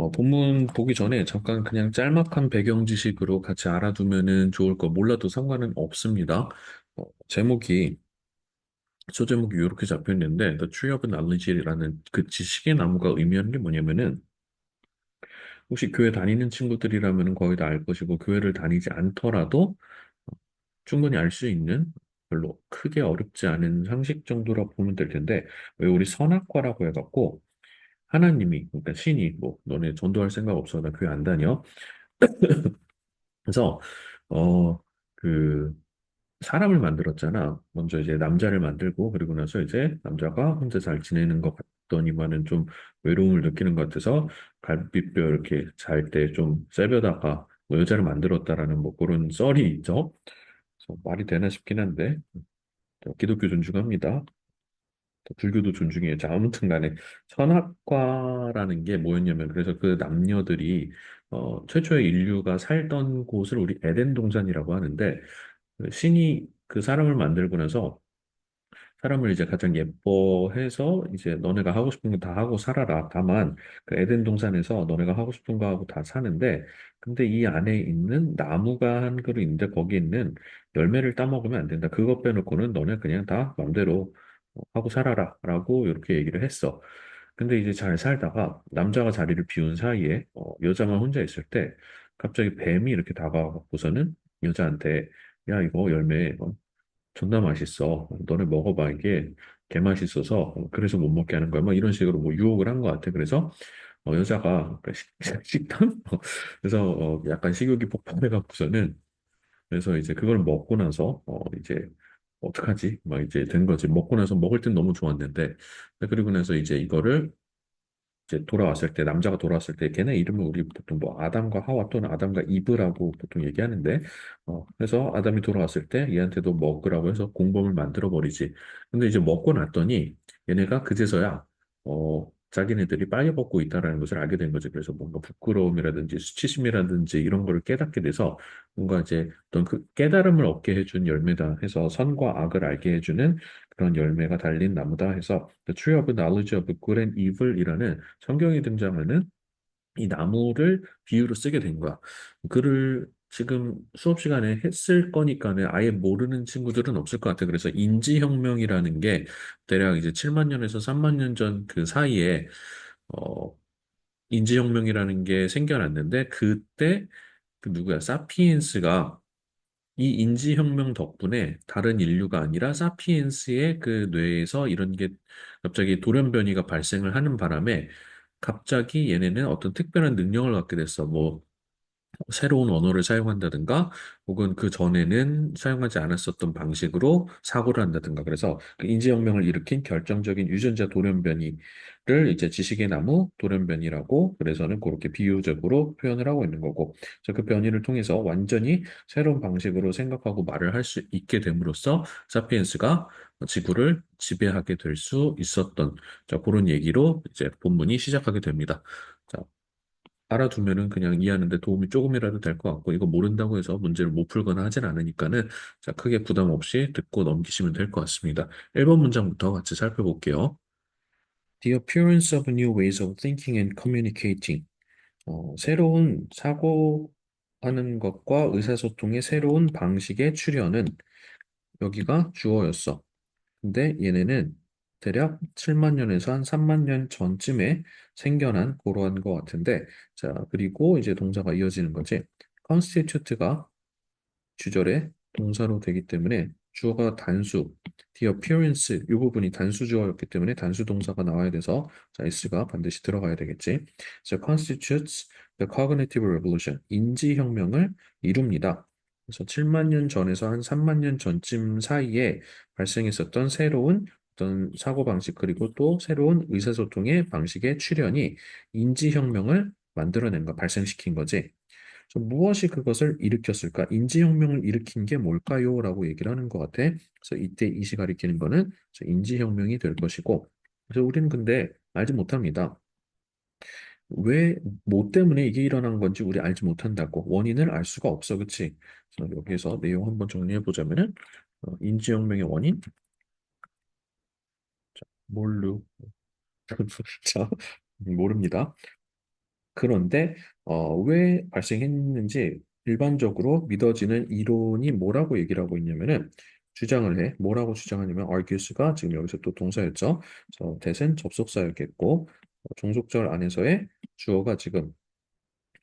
어, 본문 보기 전에 잠깐 그냥 짤막한 배경 지식으로 같이 알아두면은 좋을 거 몰라도 상관은 없습니다. 어, 제목이 소제목이 이렇게 잡혀 있는데 The Tree of Knowledge라는 그 지식의 나무가 의미하는 게 뭐냐면은 혹시 교회 다니는 친구들이라면 거의 다 알 것이고 교회를 다니지 않더라도 충분히 알 수 있는 별로 크게 어렵지 않은 상식 정도라 보면 될 텐데 왜 우리 선악과라고 해갖고 하나님이 그러니까 신이 뭐 너네 전도할 생각 없어 나 교회 안 다녀. 그래서 어 그 사람을 만들었잖아. 먼저 이제 남자를 만들고 그리고 나서 이제 남자가 혼자 잘 지내는 것 같더니만은 좀 외로움을 느끼는 것 같아서 갈비뼈 이렇게 잘 때 좀 세벼다가 뭐 여자를 만들었다라는 뭐 그런 썰이 있죠. 말이 되나 싶긴 한데 기독교 존중합니다 불교도 존중해요. 자, 아무튼 간에 선악과라는 게 뭐였냐면 그래서 그 남녀들이 어, 최초의 인류가 살던 곳을 우리 에덴 동산이라고 하는데 그 신이 그 사람을 만들고 나서 사람을 이제 가장 예뻐해서 이제 너네가 하고 싶은 거 다 하고 살아라. 다만 그 에덴 동산에서 너네가 하고 싶은 거 하고 다 사는데 근데 이 안에 있는 나무가 한 그루 있는데 거기 있는 열매를 따먹으면 안 된다. 그것 빼놓고는 너네 그냥 다 맘대로 하고 살아라. 라고 이렇게 얘기를 했어. 근데 이제 잘 살다가 남자가 자리를 비운 사이에 어, 여자만 혼자 있을 때 갑자기 뱀이 이렇게 다가와갖고서는 여자한테 야 이거 열매 어, 존나 맛있어. 너네 먹어봐. 이게 개 맛있어서 어, 그래서 못 먹게 하는 거야. 막 이런 식으로 뭐 유혹을 한 것 같아. 그래서 어, 여자가 그 식, 식당 어, 그래서 어, 약간 식욕이 폭발해 갖고서는 그래서 이제 그걸 먹고 나서 어, 이제 어떡하지? 막 이제 된 거지. 먹고 나서 먹을 땐 너무 좋았는데 그리고 나서 이제 이거를 이제 돌아왔을 때 남자가 돌아왔을 때 걔네 이름을 우리 보통 뭐 아담과 하와 또는 아담과 이브라고 보통 얘기하는데 어 그래서 아담이 돌아왔을 때 얘한테도 먹으라고 해서 공범을 만들어 버리지 근데 이제 먹고 났더니 얘네가 그제서야 어 자기네들이 빨개벗고 있다라는 것을 알게 된 거지 그래서 뭔가 부끄러움이라든지 수치심이라든지 이런 거를 깨닫게 돼서 뭔가 이제 어떤 그 깨달음을 얻게 해준 열매다 해서 선과 악을 알게 해주는 그런 열매가 달린 나무다 해서 The Tree of Knowledge of Good and Evil이라는 성경에 등장하는 이 나무를 비유로 쓰게 된 거야. 글을 지금 수업 시간에 했을 거니까는 아예 모르는 친구들은 없을 것 같아. 그래서 인지혁명이라는 게 대략 이제 7만 년에서 3만 년 전 그 사이에 어 인지혁명이라는 게 생겨났는데 그때 그 누구야? 사피엔스가 이 인지혁명 덕분에 다른 인류가 아니라 사피엔스의 그 뇌에서 이런 게 갑자기 돌연변이가 발생을 하는 바람에 갑자기 얘네는 어떤 특별한 능력을 갖게 됐어. 뭐 새로운 언어를 사용한다든가 혹은 그 전에는 사용하지 않았었던 방식으로 사고를 한다든가 그래서 그 인지혁명을 일으킨 결정적인 유전자 돌연변이를 이제 지식의 나무 돌연변이라고 그래서는 그렇게 비유적으로 표현을 하고 있는 거고 그 변이를 통해서 완전히 새로운 방식으로 생각하고 말을 할 수 있게 됨으로써 사피엔스가 지구를 지배하게 될 수 있었던 자, 그런 얘기로 이제 본문이 시작하게 됩니다. 자, 알아두면은 그냥 이해하는데 도움이 조금이라도 될 것 같고 이거 모른다고 해서 문제를 못 풀거나 하진 않으니까는 자 크게 부담 없이 듣고 넘기시면 될 것 같습니다. 1번 문장부터 같이 살펴볼게요. The appearance of new ways of thinking and communicating. 어, 새로운 사고하는 것과 의사소통의 새로운 방식의 출현은 여기가 주어였어. 근데 얘네는 대략 7만 년에서 한 3만 년 전쯤에 생겨난 그러한 것 같은데, 자, 그리고 이제 동사가 이어지는 거지. constitute가 주절에 동사로 되기 때문에 주어가 단수, the appearance 이 부분이 단수 주어였기 때문에 단수 동사가 나와야 돼서 자, s가 반드시 들어가야 되겠지. So constitutes the cognitive revolution, 인지혁명을 이룹니다. 그래서 7만 년 전에서 한 3만 년 전쯤 사이에 발생했었던 새로운 어떤 사고방식 그리고 또 새로운 의사소통의 방식의 출현이 인지혁명을 만들어낸 거, 발생시킨 거지. 무엇이 그것을 일으켰을까? 인지혁명을 일으킨 게 뭘까요? 라고 얘기를 하는 것 같아. 그래서 이때 이 시 가리키는 거는 인지혁명이 될 것이고, 그래서 우리는 근데 알지 못합니다. 왜, 뭐 때문에 이게 일어난 건지 우리 알지 못한다고. 원인을 알 수가 없어. 그치? 그래서 여기에서 내용 한번 정리해 보자면은, 어, 인지혁명의 원인? 자, 뭘로? 자, 모릅니다. 그런데 어, 왜 발생했는지 일반적으로 믿어지는 이론이 뭐라고 얘기를 하고 있냐면은 주장을 해. 뭐라고 주장하냐면 argues가 지금 여기서 또 동사였죠. 그래서 대신 접속사였겠고 어, 종속절 안에서의 주어가 지금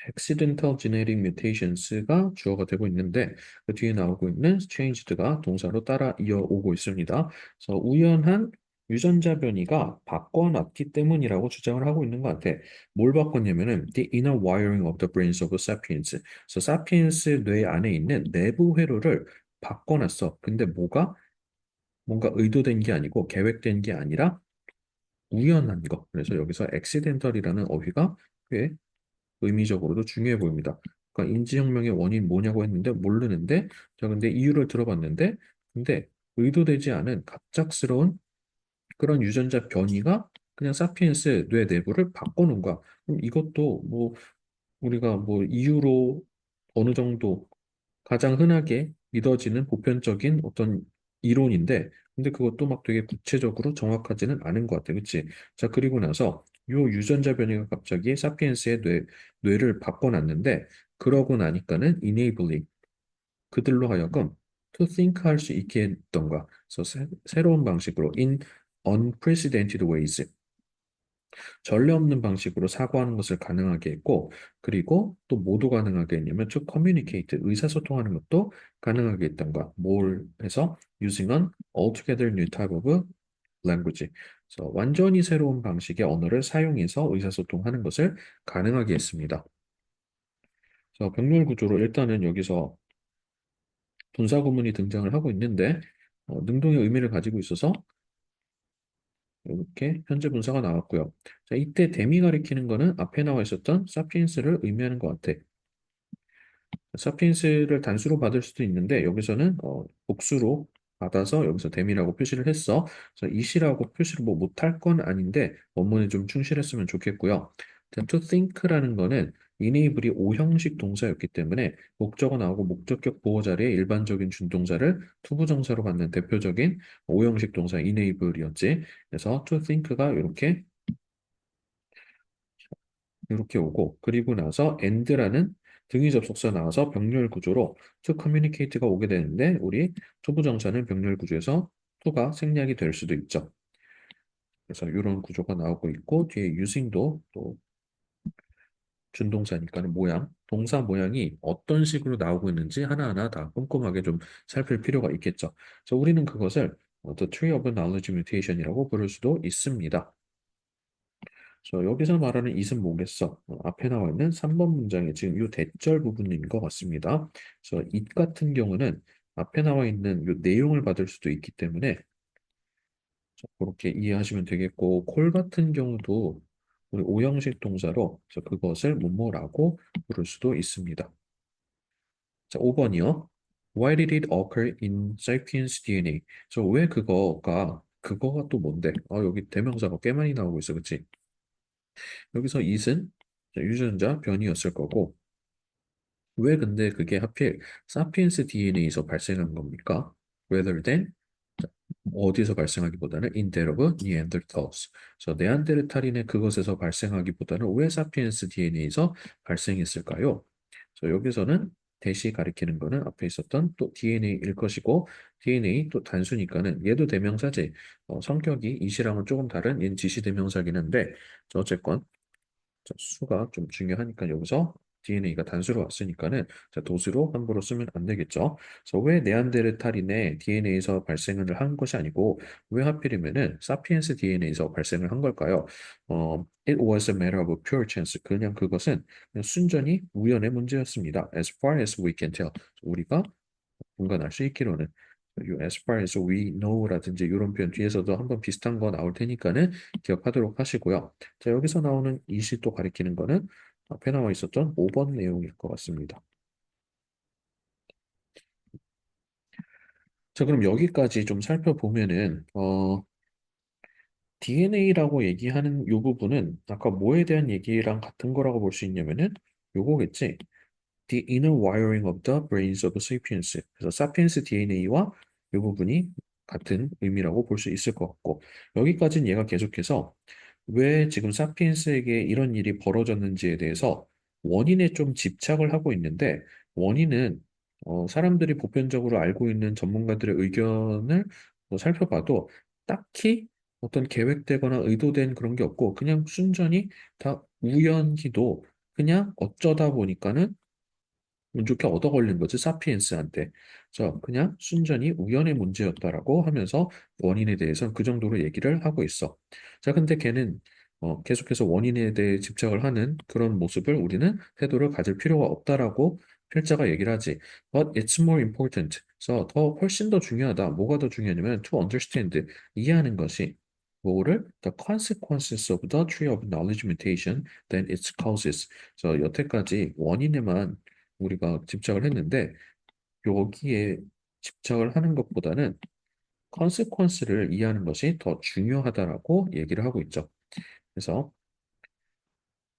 accidental genetic mutations가 주어가 되고 있는데 그 뒤에 나오고 있는 changed가 동사로 따라 이어오고 있습니다. 그래서 우연한 유전자 변이가 바꿔놨기 때문이라고 주장을 하고 있는 것 같아. 뭘 바꿨냐면은 the inner wiring of the brains of sapiens. 그래서 사피엔스 뇌 안에 있는 내부 회로를 바꿔놨어. 근데 뭐가 뭔가 의도된 게 아니고 계획된 게 아니라 우연한 거. 그래서 여기서 accidental이라는 어휘가 꽤 의미적으로도 중요해 보입니다. 그러니까 인지혁명의 원인 뭐냐고 했는데 모르는데 자 근데 이유를 들어봤는데 근데 의도되지 않은 갑작스러운 그런 유전자 변이가 그냥 사피엔스 뇌 내부를 바꿔놓은 거야. 그럼 이것도 뭐 우리가 뭐 이유로 어느 정도 가장 흔하게 믿어지는 보편적인 어떤 이론인데 근데 그것도 막 되게 구체적으로 정확하지는 않은 것 같아. 그치? 자, 그리고 나서 요 유전자 변이가 갑자기 사피엔스의 뇌, 뇌를 바꿔놨는데 그러고 나니까는 enabling 그들로 하여금 to think 할 수 있게 했던가. 새, 새로운 방식으로 in unprecedented ways 전례 없는 방식으로 사고하는 것을 가능하게 했고, 그리고 또 뭐도 가능하게 했냐면 to communicate, 의사소통하는 것도 가능하게 했던 거야. 뭘 해서? using an altogether new type of language. 그래서 완전히 새로운 방식의 언어를 사용해서 의사소통하는 것을 가능하게 했습니다. 그래서 병렬 구조로 일단은 여기서 분사 구문이 등장을 하고 있는데, 어, 능동의 의미를 가지고 있어서 이렇게 현재 분사가 나왔고요. 자, 이때 댐이 가리키는 거는 앞에 나와 있었던 사피엔스를 의미하는 것 같아. 사피엔스를 단수로 받을 수도 있는데 여기서는 어, 복수로 받아서 여기서 댐이라고 표시를 했어. 그래서 이시라고 표시를 뭐 못할 건 아닌데 원문에 좀 충실했으면 좋겠고요. to think라는 거는 enable이 오형식 동사였기 때문에 목적어 나오고 목적격 보호 자리에 일반적인 준동사를 투부정사로 받는 대표적인 오형식 동사 enable이었지. 그래서 to think가 이렇게 이렇게 오고 그리고 나서 and라는 등위 접속사 나와서 병렬 구조로 to communicate가 오게 되는데 우리 투부정사는 병렬 구조에서 to가 생략이 될 수도 있죠. 그래서 이런 구조가 나오고 있고 뒤에 using도 또 준동사니까는 모양, 동사 모양이 어떤 식으로 나오고 있는지 하나하나 다 꼼꼼하게 좀 살필 필요가 있겠죠. 그래서 우리는 그것을 The Tree of Knowledge Mutation이라고 부를 수도 있습니다. 자, 여기서 말하는 it은 뭐겠어? 어, 앞에 나와 있는 3번 문장에 지금 이 대절 부분인 것 같습니다. 그래서 it 같은 경우는 앞에 나와 있는 이 내용을 받을 수도 있기 때문에 자, 그렇게 이해하시면 되겠고 콜 같은 경우도 우리 오형식 동사로 그것을 뭐뭐라고 부를 수도 있습니다. 자, 5번이요. Why did it occur in sapiens DNA? 그래서 왜 그거가 그거가 또 뭔데? 아, 여기 대명사가 꽤 많이 나오고 있어, 그치? 여기서 it은 유전자 변이였을 거고 왜 근데 그게 하필 사피엔스 DNA에서 발생한 겁니까? rather than 어디서 발생하기보다는 of Neanderthals. 그래서 네안데르탈인의 그것에서 발생하기보다는 왜 사피엔스 DNA에서 발생했을까요? 그래서 여기서는 대시 가리키는 거는 앞에 있었던 또 DNA일 것이고 DNA 또 단수니까는 얘도 대명사지 어, 성격이 이시랑은 조금 다른 얘는 지시 대명사긴 한데 어쨌건 수가 좀 중요하니까 여기서 DNA가 단수로 왔으니까는 자, 도수로 함부로 쓰면 안 되겠죠. 그래서 왜 네안데르탈인의 DNA에서 발생을 한 것이 아니고 왜 하필이면은 사피엔스 DNA에서 발생을 한 걸까요? 어, it was a matter of pure chance. 그냥 그것은 그냥 순전히 우연의 문제였습니다. As far as we can tell. 우리가 분간할 수 있기로는 이 as far as we know라든지 이런 표현 뒤에서도 한번 비슷한 거 나올 테니까는 기억하도록 하시고요. 자, 여기서 나오는 이시 또 가리키는 거는 앞에 나와 있었던 5번 내용일 것 같습니다. 자, 그럼 여기까지 좀 살펴보면은, 어, DNA라고 얘기하는 요 부분은 아까 뭐에 대한 얘기랑 같은 거라고 볼 수 있냐면은 요거겠지. The inner wiring of the brains of sapiens. 그래서 sapiens DNA와 요 부분이 같은 의미라고 볼 수 있을 것 같고 여기까지는 얘가 계속해서 왜 지금 사피엔스에게 이런 일이 벌어졌는지에 대해서 원인에 좀 집착을 하고 있는데 원인은 어, 사람들이 보편적으로 알고 있는 전문가들의 의견을 뭐 살펴봐도 딱히 어떤 계획되거나 의도된 그런 게 없고 그냥 순전히 다 우연히도 그냥 어쩌다 보니까는 운 좋게 얻어 걸린 거지, 사피엔스한테. 그래서 그냥 순전히 우연의 문제였다라고 하면서 원인에 대해서는 그 정도로 얘기를 하고 있어. 자, 근데 걔는 어, 계속해서 원인에 대해 집착을 하는 그런 모습을 우리는 태도를 가질 필요가 없다라고 필자가 얘기를 하지. But it's more important. 그래서 더 훨씬 더 중요하다. 뭐가 더 중요하냐면 to understand, 이해하는 것이 뭐를 the consequences of the tree of knowledge mutation than its causes. 그래서 여태까지 원인에만 우리가 집착을 했는데 여기에 집착을 하는 것보다는 컨세퀀스를 이해하는 것이 더 중요하다라고 얘기를 하고 있죠. 그래서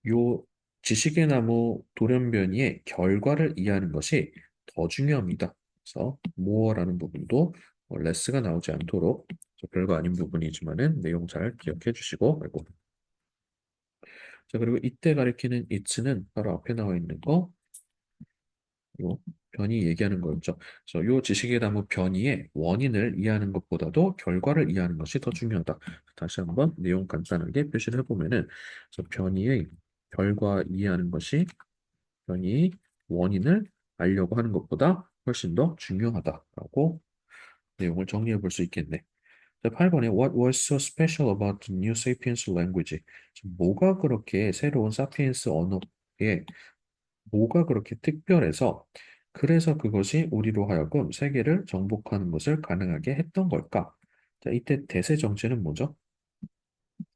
요 지식의 나무 돌연변이의 결과를 이해하는 것이 더 중요합니다. 그래서 more라는 부분도 어, less가 나오지 않도록 별거 아닌 부분이지만은 내용 잘 기억해 주시고 그리고 자 그리고 이때 가리키는 it는 바로 앞에 나와 있는 거 요 변이 얘기하는 거였죠. 그래서 요 지식의 나무 변이의 원인을 이해하는 것보다도 결과를 이해하는 것이 더 중요하다. 다시 한번 내용 간단하게 표시를 해보면은 그래서 변이의 결과 이해하는 것이 변이 원인을 알려고 하는 것보다 훨씬 더 중요하다라고 내용을 정리해 볼 수 있겠네. 자, 8번에 What was so special about the new sapiens language? 뭐가 그렇게 새로운 사피엔스 언어에 뭐가 그렇게 특별해서 그래서 그것이 우리로 하여금 세계를 정복하는 것을 가능하게 했던 걸까? 자, 이때 대세 정체는 뭐죠?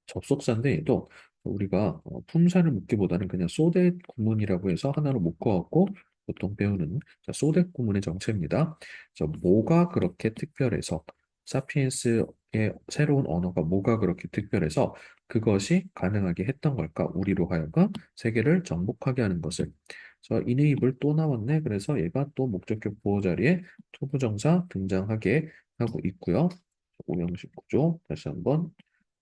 접속사인데 얘도 우리가 어, 품사를 묻기보다는 그냥 소대 구문이라고 해서 하나로 묶어갖고 보통 배우는 자, 소대 구문의 정체입니다. 그래서 뭐가 그렇게 특별해서 사피엔스의 새로운 언어가 뭐가 그렇게 특별해서 그것이 가능하게 했던 걸까? 우리로 하여금 세계를 정복하게 하는 것을. 그래서 이네이블 또 나왔네. 그래서 얘가 또 목적격 보호 자리에 투부정사 등장하게 하고 있고요. 오형식 구조 다시 한번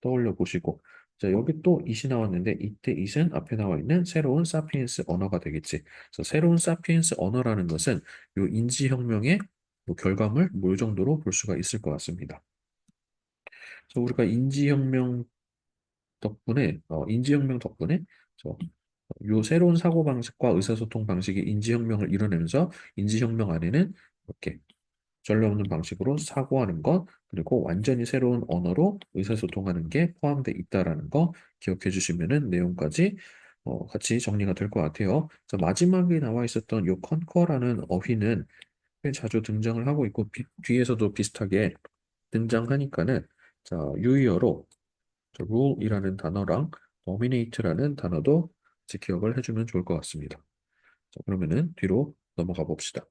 떠올려 보시고 자 여기 또 it이 나왔는데 이때 it은 앞에 나와 있는 새로운 사피엔스 언어가 되겠지. 그래서 새로운 사피엔스 언어라는 것은 요 인지혁명의 뭐 결과물 뭘 정도로 볼 수가 있을 것 같습니다. 그래서 우리가 인지혁명 덕분에 어, 인지혁명 덕분에 저, 요 새로운 사고 방식과 의사소통 방식이 인지혁명을 이뤄내면서 인지혁명 안에는 이렇게 전례 없는 방식으로 사고하는 것 그리고 완전히 새로운 언어로 의사소통하는 게 포함되어 있다라는 거 기억해 주시면은 내용까지 어, 같이 정리가 될 것 같아요. 자, 마지막에 나와 있었던 요 컨커라는 어휘는 꽤 자주 등장을 하고 있고 비- 뒤에서도 비슷하게 등장하니까는 자, 유의어로 rule이라는 단어랑 dominate라는 단어도 같이 기억을 해주면 좋을 것 같습니다. 자, 그러면은 뒤로 넘어가 봅시다.